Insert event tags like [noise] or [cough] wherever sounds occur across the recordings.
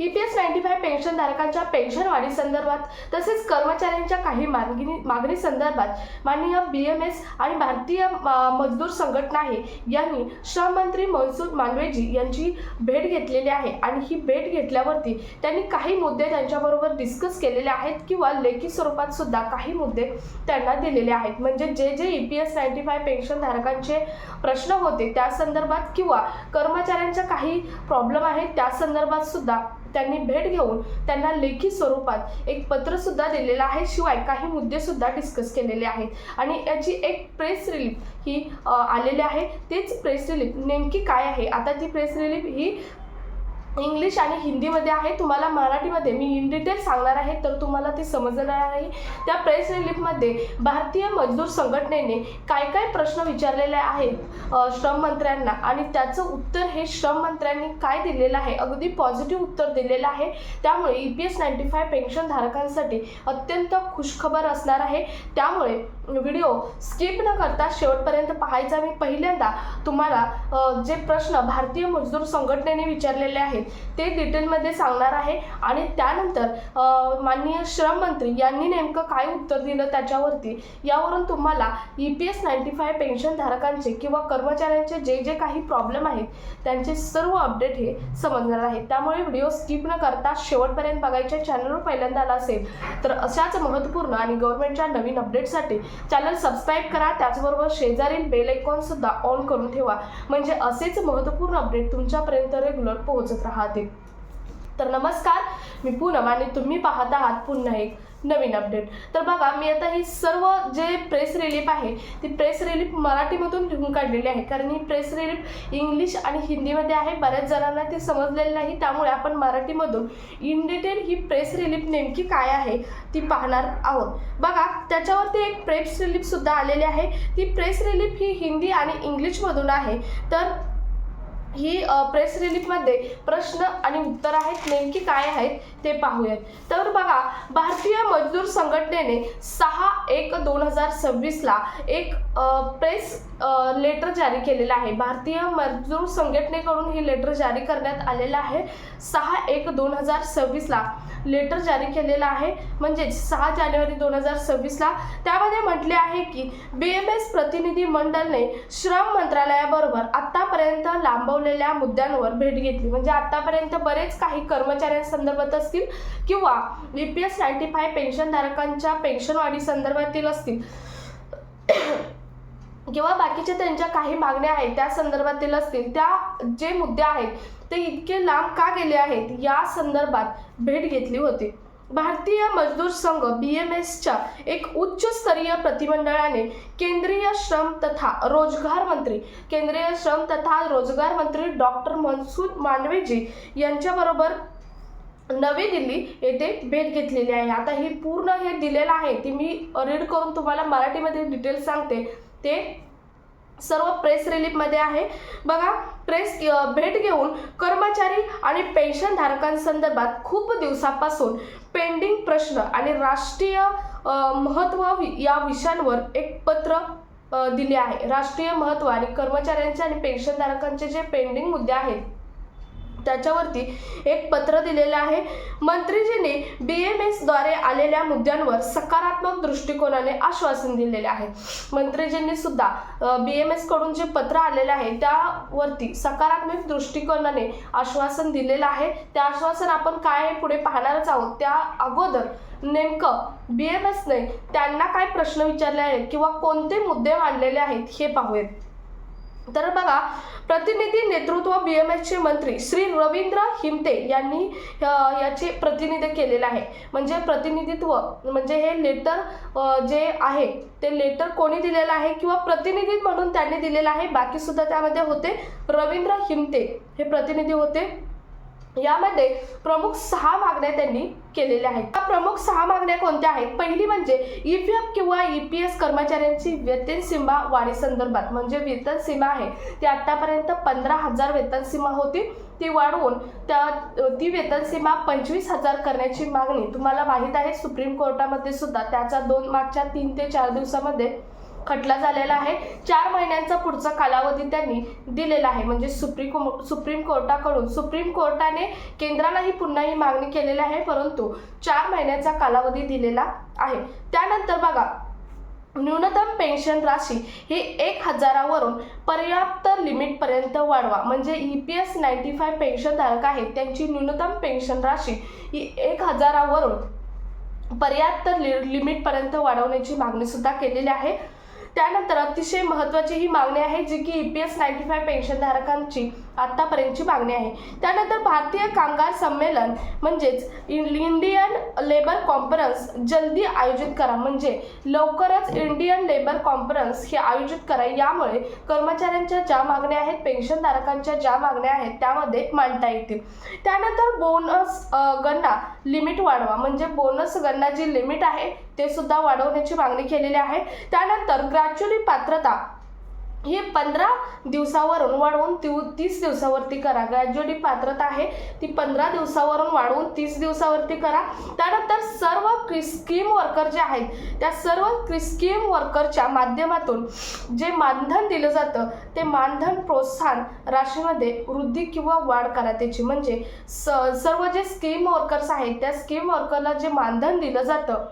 E P S ninety five पेन्शनधारकांच्या pension वाढीसंदर्भात तसेच कर्मचाऱ्यांच्या काही मागणी मागणी संदर्भात माननीय बी एम एस आणि भारतीय मजदूर संघटना आहे यांनी श्रममंत्री मनसुख मांडवेजी यांची भेट घेतलेली आहे. आणि ही भेट घेतल्यावरती त्यांनी काही मुद्दे त्यांच्याबरोबर डिस्कस केलेले आहेत किंवा लेखी स्वरूपात सुद्धा काही मुद्दे त्यांना दिलेले आहेत. म्हणजे जे जे E P S ninety five पेन्शनधारकांचे प्रश्न होते त्या संदर्भात किंवा कर्मचाऱ्यांच्या काही प्रॉब्लेम आहेत त्या संदर्भात सुद्धा त्यांनी भेट घेऊन त्यांना लेखी स्वरूपात एक पत्र सुद्धा दिलेलं आहे शिवाय काही मुद्दे सुद्धा डिस्कस केलेले आहेत. आणि याची एक प्रेस रिलीफ ही आलेली आहे. तेच प्रेस रिलीफ नेमकी काय आहे? आता ती प्रेस रिलीफ ही इंग्लिश आणि हिंदीमध्ये आहे. तुम्हाला मराठीमध्ये मी इन डिटेल सांगणार आहे तर तुम्हाला ते समजणार आहे. त्या प्रेस रिलीफमध्ये भारतीय मजदूर संघटनेने काय काय प्रश्न विचारलेले आहेत श्रम मंत्र्यांना? आणि त्याचं उत्तर हे श्रम मंत्र्यांनी काय दिलेलं आहे? अगदी पॉझिटिव्ह उत्तर दिलेलं आहे. त्यामुळे E P S ninety five पेन्शनधारकांसाठी अत्यंत खुशखबर असणार आहे. त्यामुळे व्हिडिओ स्किप न करता शेवटपर्यंत पाहायचा मी पहिल्यांदा तुम्हाला जे प्रश्न भारतीय मजदूर संघटनेने विचारलेले आहेत ते डिटेलमध्ये सांगणार आहे. आणि त्यानंतर माननीय श्रम मंत्री यांनी नेमकं काय उत्तर दिलं त्याच्यावरती? यावरून तुम्हाला E P S ninety five पेन्शनधारकांचे किंवा कर्मचाऱ्यांचे जे जे काही प्रॉब्लेम आहेत त्यांचे सर्व अपडेट हे समजणार आहे. त्यामुळे व्हिडिओ स्किप न करता शेवटपर्यंत बघायच्या चॅनलवर पहिल्यांदा आला असेल तर अशाच महत्त्वपूर्ण आणि गव्हर्नमेंटच्या नवीन अपडेटसाठी चॅनल सबस्क्राईब करा. त्याचबरोबर शेजारील बेल आयकॉन सुद्धा ऑन करून ठेवा. म्हणजे असेच महत्त्वपूर्ण अपडेट तुमच्यापर्यंत रेग्युलर पोहोचत राहतील तर नमस्कार मी पूनम आणि तुम्ही पाहत आहात पुन्हा एक नवीन अपडेट तर बघा मी आता ही सर्व जे प्रेस रिलीफ आहे ती प्रेस रिलीफ मराठीमधून लिहून काढलेली आहे. कारण ही प्रेस रिलीफ इंग्लिश आणि हिंदीमध्ये आहे. बऱ्याच जणांना ती समजलेली नाही. त्यामुळे आपण मराठीमधून इन डिटेल ही प्रेस रिलीफ नेमकी काय आहे ती पाहणार आहोत. बघा त्याच्यावरती एक प्रेस रिलीफसुद्धा आलेली आहे. ती प्रेस रिलीफ ही हिंदी आणि इंग्लिशमधून आहे. तर ही प्रेस रिलीफमध्ये प्रश्न आणि उत्तर आहेत नेमकी काय आहेत ते पाहूयात. तर बघा भारतीय मजदूर संघटनेने सहा एक दोन हजार सव्वीसला एक प्रेस लेटर जारी केलेलं आहे. भारतीय मजदूर संघटनेकडून ही लेटर जारी करण्यात आलेलं आहे. सहा एक दोन हजार सव्वीसला लेटर जारी केलेलं आहे. म्हणजेच सहा जानेवारी दोन हजार सव्वीसला त्यामध्ये म्हटले आहे की बी एम एस प्रतिनिधी मंडळने श्रम मंत्रालयाबरोबर आत्तापर्यंत लांबवले लांबवलेल्या मुद्द्यांवर भेट घेतली. म्हणजे आत्तापर्यंत बरेच काही कर्मचाऱ्यांसंदर्भात असतील किंवा B P S ninety five पेन्शनधारकांच्या पेन्शनवाढी संदर्भातील असतील किंवा बाकीच्या त्यांच्या काही मागण्या आहेत त्या संदर्भातील असतील त्या जे मुद्दे आहेत ते इतके लांब का गेले आहेत या संदर्भात भेट घेतली होती. भारतीय मजदूर संघ बी एम एसच्या एक उच्चस्तरीय प्रतिमंडळाने केंद्रीय श्रम तथा रोजगार मंत्री केंद्रीय श्रम तथा रोजगार मंत्री डॉक्टर मनसुख मांडवेजी यांच्याबरोबर नवी दिल्ली येथे भेट घेतलेली आहे. आता ही पूर्ण हे दिलेलं आहे ती मी रीड करून तुम्हाला मराठीमध्ये डिटेल्स सांगते. ते सर्व प्रेस रिलीफमध्ये आहे. बघा प्रेस भेट घेऊन कर्मचारी आणि पेन्शनधारकांसंदर्भात खूप दिवसापासून पेंडिंग प्रश्न आणि राष्ट्रीय महत्त्व वि- या विषयांवर एक पत्र दिले आहे. राष्ट्रीय महत्त्व आणि कर्मचाऱ्यांचे आणि पेन्शनधारकांचे जे पेंडिंग मुद्दे आहेत त्याच्यावरती एक पत्र दिलेलं आहे. मंत्रीजींनी बी एम एसद्वारे आलेल्या मुद्द्यांवर सकारात्मक दृष्टिकोनाने आश्वासन दिलेले आहे. मंत्रीजींनी सुद्धा बी एम एसकडून जे पत्र आलेलं आहे त्यावरती सकारात्मक दृष्टिकोनाने आश्वासन दिलेलं आहे. ते आश्वासन आपण काय आहे पुढे पाहणारच आहोत? त्या अगोदर नेमकं बी एम एसने त्यांना काय प्रश्न विचारले आहेत किंवा कोणते मुद्दे मांडलेले आहेत हे पाहूयात. तर बघा प्रतिनिधी नेतृत्व बी एम एसचे मंत्री श्री रवींद्र हिमते यांनी याचे प्रतिनिधी केलेलं आहे. म्हणजे प्रतिनिधित्व म्हणजे हे लेटर जे आहे ते लेटर कोणी दिलेलं आहे किंवा प्रतिनिधी म्हणून त्यांनी दिलेलं आहे? बाकी सुद्धा त्यामध्ये होते रवींद्र हिमते हे प्रतिनिधी होते. यामध्ये प्रमुख सहा मागण्या त्यांनी केलेल्या आहेत. त्या प्रमुख सहा मागण्या कोणत्या आहेत? पहिली म्हणजे ई पी एफ किंवा ई पी एस कर्मचाऱ्यांची वेतन सीमा वाढी संदर्भात म्हणजे वेतन सीमा आहे. ती आतापर्यंत पंधरा हजार वेतन सीमा होती. ती वाढवून त्या ती वेतन सीमा पंचवीस हजार करण्याची मागणी तुम्हाला माहीत आहे. सुप्रीम कोर्टामध्ये सुद्धा त्याचा दोन मागच्या तीन ते चार दिवसामध्ये खटला झालेला आहे. चार महिन्यांचा पुढचा कालावधी त्यांनी दिलेला आहे. म्हणजे सुप्रीम सुप्रीम कोर्टाकडून सुप्रीम कोर्टाने केंद्रालाही पुन्हा ही मागणी केलेली आहे परंतु चार महिन्याचा कालावधी दिलेला आहे. त्यानंतर बघा न्यूनतम पेन्शन राशी ही एक हजारावरून पर्याप्त लिमिटपर्यंत वाढवा. म्हणजे E P S ninety five पेन्शनधारक आहेत त्यांची न्यूनतम पेन्शन राशी ही एक हजारावरून पर्याप्त लि लिमिटपर्यंत वाढवण्याची मागणीसुद्धा केलेली आहे. त्यानंतर अतिशय महत्त्वाची ही मागणी आहे जी की E P S ninety five पेन्शनधारकांची. आत्तापर्यंतची मागणी आहे. त्यानंतर भारतीय कामगार संमेलन म्हणजेच इंडियन लेबर कॉन्फरन्स जल्दी आयोजित करा. म्हणजे लवकरच इंडियन लेबर कॉन्फरन्स हे आयोजित करा. यामुळे कर्मचाऱ्यांच्या ज्या मागण्या आहेत पेन्शनधारकांच्या ज्या मागण्या आहेत त्यामध्ये मांडता येतील. त्यानंतर बोनस गणना लिमिट वाढवा. म्हणजे बोनस गणना जी लिमिट आहे ते सुद्धा वाढवण्याची मागणी केलेली आहे. त्यानंतर ग्रॅच्युअली पात्रता हे पंधरा दिवसावरून वाढवून ती तीस दिवसावरती करा. ग्रॅज्युअली पात्रता आहे ती पंधरा दिवसावरून वाढवून तीस दिवसावरती करा. त्यानंतर सर्व स्कीम वर्कर जे आहेत त्या सर्व स्कीम वर्करच्या माध्यमातून जे मानधन दिलं जातं ते मानधन प्रोत्साहन राशीमध्ये वृद्धी किंवा वाढ करा त्याची. म्हणजे स सर्व जे स्कीम वर्कर्स आहेत त्या स्कीम वर्करला जे मानधन दिलं जातं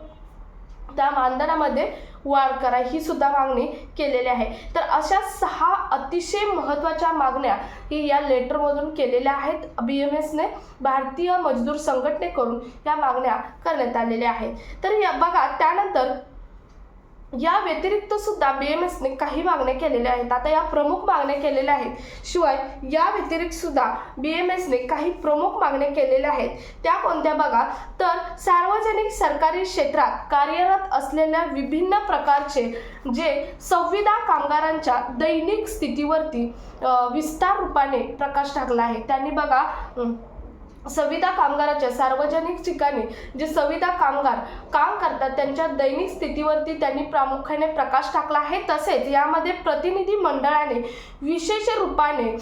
त्या मानधनामध्ये वाढ करा ही सुद्धा मागणी केलेली आहे. तर अशा सहा अतिशय महत्त्वाच्या मागण्या ही या लेटरमधून केलेल्या आहेत. बी एम एसने भारतीय मजदूर संघटनेकडून या मागण्या करण्यात आलेल्या आहेत. तर या बघा त्यानंतर या व्यतिरिक्त सुद्धा बी एम एसने काही मागण्या केलेल्या आहेत. आता या प्रमुख मागण्या केलेल्या आहेत. शिवाय या व्यतिरिक्त सुद्धा बी एम एसने काही प्रमुख मागण्या केलेल्या आहेत. त्या कोणत्या बघा? तर सार्वजनिक सरकारी क्षेत्रात कार्यरत असलेल्या विभिन्न प्रकारचे जे संविदा कामगारांच्या दैनिक स्थितीवरती विस्तार रूपाने प्रकाश टाकला आहे. त्यांनी बघा अम, संविदा कामगाराच्या सार्वजनिक ठिकाणी जे संविदा कामगार काम करतात त्यांच्या दैनिक स्थितीवरती त्यांनी प्रामुख्याने प्रकाश टाकला आहे. तसेच यामध्ये प्रतिनिधी मंडळाने विशेष रूपाने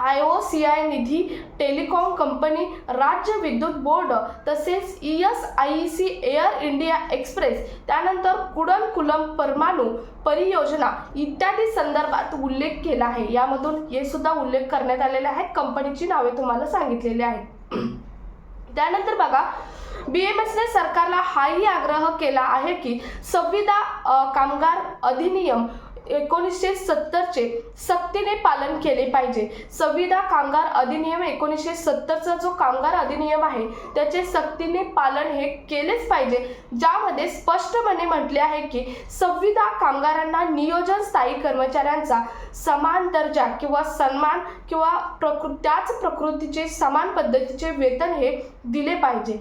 आय ओ सी आय निधी टेलिकॉम कंपनी राज्य विद्युत बोर्ड तसेच E S I C Air India Express त्यानंतर कुडनकुलम परमाणू परियोजना इत्यादी संदर्भात उल्लेख केला आहे. यामधून हे सुद्धा उल्लेख करण्यात आलेले आहेत. कंपनीची नावे तुम्हाला सांगितलेली आहेत. [clears throat] त्यानंतर बघा बी एम एसने सरकारला हाही आग्रह केला आहे की संविदा कामगार अधिनियम एकोणीसशे सत्तरचे सक्तीने पालन केले पाहिजे. संविधा कामगार अधिनियम एकोणीसशे सत्तरचा जो कामगार अधिनियम आहे त्याचे सक्तीने पालन हे केलेच पाहिजे. ज्यामध्ये स्पष्टपणे म्हटले आहे की संविधा कामगारांना नियोजन स्थायी कर्मचाऱ्यांचा समान दर्जा किंवा सन्मान किंवा प्रकृ त्याच प्रकृतीचे समान पद्धतीचे वेतन हे दिले पाहिजे.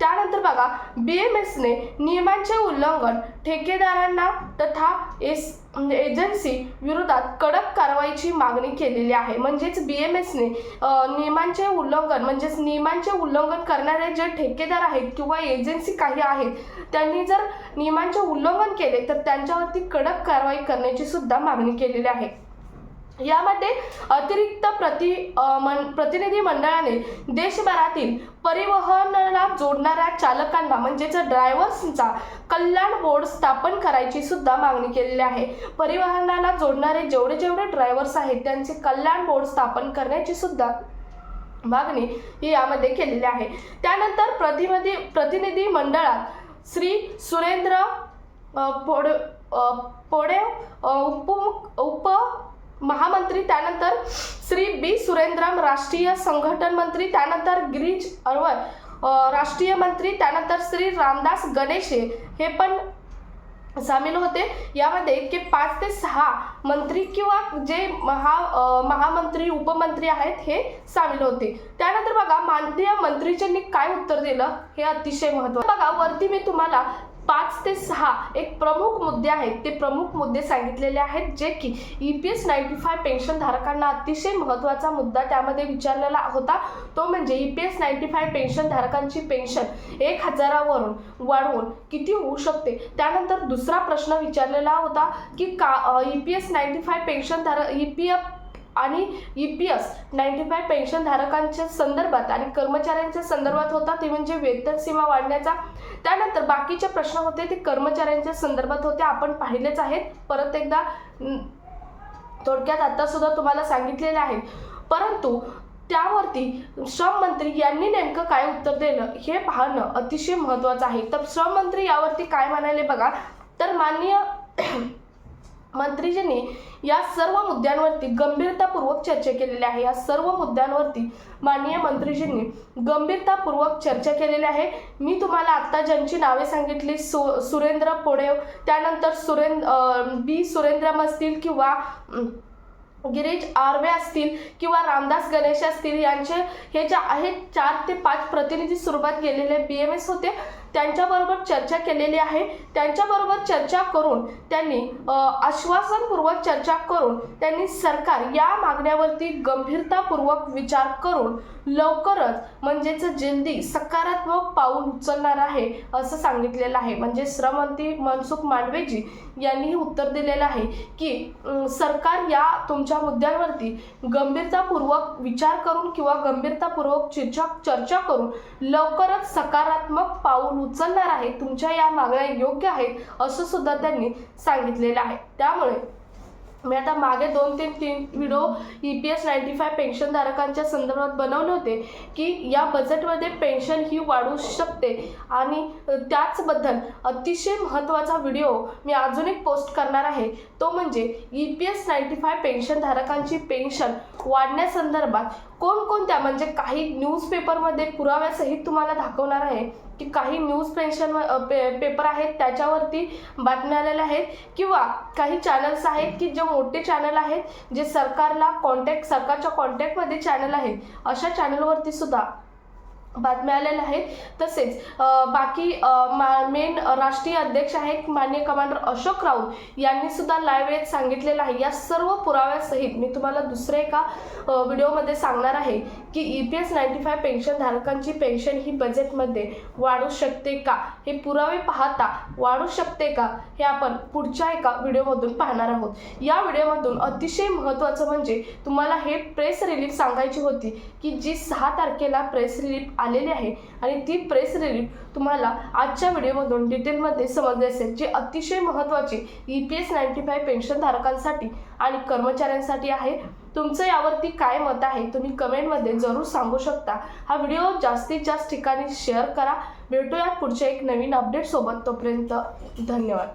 त्यानंतर बघा बी एम एसने नियमांचे उल्लंघन ठेकेदारांना तथा एस म्हणजे एजन्सी विरोधात कडक कारवाईची मागणी केलेली आहे. म्हणजेच बी एम एसने नियमांचे उल्लंघन म्हणजेच नियमांचे उल्लंघन करणारे जे ठेकेदार आहेत किंवा एजन्सी काही आहेत त्यांनी जर नियमांचे उल्लंघन केले तर त्यांच्यावरती कडक कारवाई करण्याची सुद्धा मागणी केलेली आहे. यामध्ये अतिरिक्त प्रति मन प्रतिनिधी मंडळाने देशभरातील परिवहनाला जोडणाऱ्या चालकांना म्हणजेच ड्रायव्हर्सचा कल्याण बोर्ड स्थापन करायची सुद्धा मागणी केलेली आहे. परिवहनाला जोडणारे जेवढे जेवढे ड्रायव्हर्स आहेत त्यांचे कल्याण बोर्ड स्थापन करण्याची सुद्धा मागणी ही यामध्ये केलेली आहे. त्यानंतर प्रतिनिधी प्रतिनिधी मंडळात श्री सुरेंद्र पोड पोडे उपमुख उप उप महामंत्री त्यानंतर श्री बी. सुरेंद्रम राष्ट्रीय संघटन मंत्री त्यानंतर गिरीज अरवर राष्ट्रीय मंत्री त्यानंतर श्री रामदास गणेशे हे पण सामील होते. यामध्ये की पाच ते सहा मंत्री किंवा जे महा महामंत्री उपमंत्री आहेत हे सामील होते. त्यानंतर बघा माननीय मंत्रीजींनी काय उत्तर दिलं हे अतिशय महत्त्वाचं. बघा वरती मी तुम्हाला पाच ते सहा एक प्रमुख मुद्दे आहेत. ते प्रमुख मुद्दे सांगितलेले आहेत जे की E P S ninety five pension धारकांना अतिशय महत्त्वाचा मुद्दा त्यामध्ये विचारलेला होता. तो म्हणजे E P S ninety five pension धारकांची pension एक हजारावरून वाढवून किती होऊ शकते? त्यानंतर दुसरा प्रश्न विचारलेला होता की का E P S ninety five pension धारक ई पी एफ आणि E P S ninety five पेन्शनधारकांच्या संदर्भात आणि कर्मचाऱ्यांच्या संदर्भात होता ते म्हणजे वेतन सीमा वाढण्याचा त्यानंतर बाकीचे प्रश्न होते ते कर्मचाऱ्यांच्या संदर्भात होते आपण पाहिलेच आहेत. परत एकदा थोडक्यात आता सुद्धा तुम्हाला सांगितलेले आहे. परंतु त्यावरती श्रम मंत्री यांनी नेमकं काय उत्तर दिलं हे पाहणं अतिशय महत्त्वाचं आहे. तर श्रम मंत्री यावरती काय म्हणाले बघा तर माननीय मंत्रीजींनी या सर्व मुद्द्यांवरती गंभीरतापूर्वक चर्चा केलेली आहे. या सर्व मुद्द्यांवरती माननीय मंत्रीजींनी गंभीरतापूर्वक चर्चा केलेली आहे. मी तुम्हाला आत्ता ज्यांची नावे सांगितली सु सुरेंद्र पोडेव त्यानंतर सुरेंद्र बी सुरेंद्रम असतील किंवा गिरीश आर्वे असतील किंवा रामदास गणेश असतील यांचे हे जे आहेत चार ते पाच प्रतिनिधी स्वरूपात गेलेले बी एम एस होते. त्यांच्याबरोबर चर्चा केलेली आहे. त्यांच्याबरोबर चर्चा करून त्यांनी आश्वासनपूर्वक चर्चा करून त्यांनी सरकार या मागण्यावरती गंभीरतापूर्वक विचार करून लवकरच म्हणजेच जल्दी सकारात्मक पाऊल उचलणार आहे असं सांगितलेलं आहे. म्हणजे श्रममंत्री मनसुख मांडवेजी यांनीही उत्तर दिलेलं आहे की सरकार या तुमच्या मुद्द्यांवरती गंभीरतापूर्वक विचार करून किंवा गंभीरतापूर्वक चर्चा चर्चा करून लवकरच सकारात्मक पाऊल उचलणार आहे. तुमच्या या मागण्या योग्य आहेत असं सुद्धा त्यांनी सांगितलेलं आहे. त्यामुळे मी आता मागे दोन तीन तीन video E P S ninety five पेन्शनधारकांच्या संदर्भात बनवले होते की या बजेटमध्ये पेन्शन ही वाढू शकते. आणि त्याचबद्दल अतिशय महत्त्वाचा व्हिडिओ मी अजून एक पोस्ट करणार आहे. तो म्हणजे E P S ninety five पेन्शनधारकांची pension वाढण्यासंदर्भात कोणकोणत्या म्हणजे काही न्यूजपेपरमध्ये पुराव्यासहित तुम्हाला दाखवणार आहे. की काही न्यूज पेन्शन पे पेपर आहेत त्याच्यावरती बातम्या आलेल्या आहेत. किंवा काही चॅनल्स आहेत की जे मोठे चॅनल आहेत जे सरकारला कॉन्टॅक्ट सरकारच्या कॉन्टॅक्टमध्ये चॅनल आहेत अशा चॅनलवरती सुद्धा बातम्या आलेल्या आहेत. तसेच बाकी मेन राष्ट्रीय अध्यक्ष आहेत मान्य कमांडर अशोक राऊत यांनी सुद्धा लाईव्ह वेळेत सांगितलेलं आहे. या सर्व पुराव्यासहित मी तुम्हाला दुसऱ्या एका व्हिडिओमध्ये सांगणार आहे की E P S ninety five पेन्शनधारकांची pension ही बजेटमध्ये वाढू शकते का? हे पुरावे पाहता वाढू शकते का? हे आपण पुढच्या एका व्हिडिओमधून पाहणार आहोत. या व्हिडिओमधून अतिशय महत्त्वाचं म्हणजे तुम्हाला हे प्रेस रिलीफ सांगायची होती की जी सहा तारखेला प्रेस रिलीफ आलेली आहे. आणि ती प्रेस रिलीफ तुम्हाला आजच्या व्हिडिओमधून डिटेलमध्ये समजले असेल. जे अतिशय महत्त्वाचे E P S ninety five पेन्शनधारकांसाठी आणि कर्मचाऱ्यांसाठी आहे. तुमचं यावरती काय मत आहे? तुम्ही कमेंटमध्ये जरूर सांगू शकता. हा व्हिडिओ जास्तीत जास्त ठिकाणी शेअर करा. भेटूयात पुढच्या एक नवीन अपडेटसोबत तोपर्यंत धन्यवाद.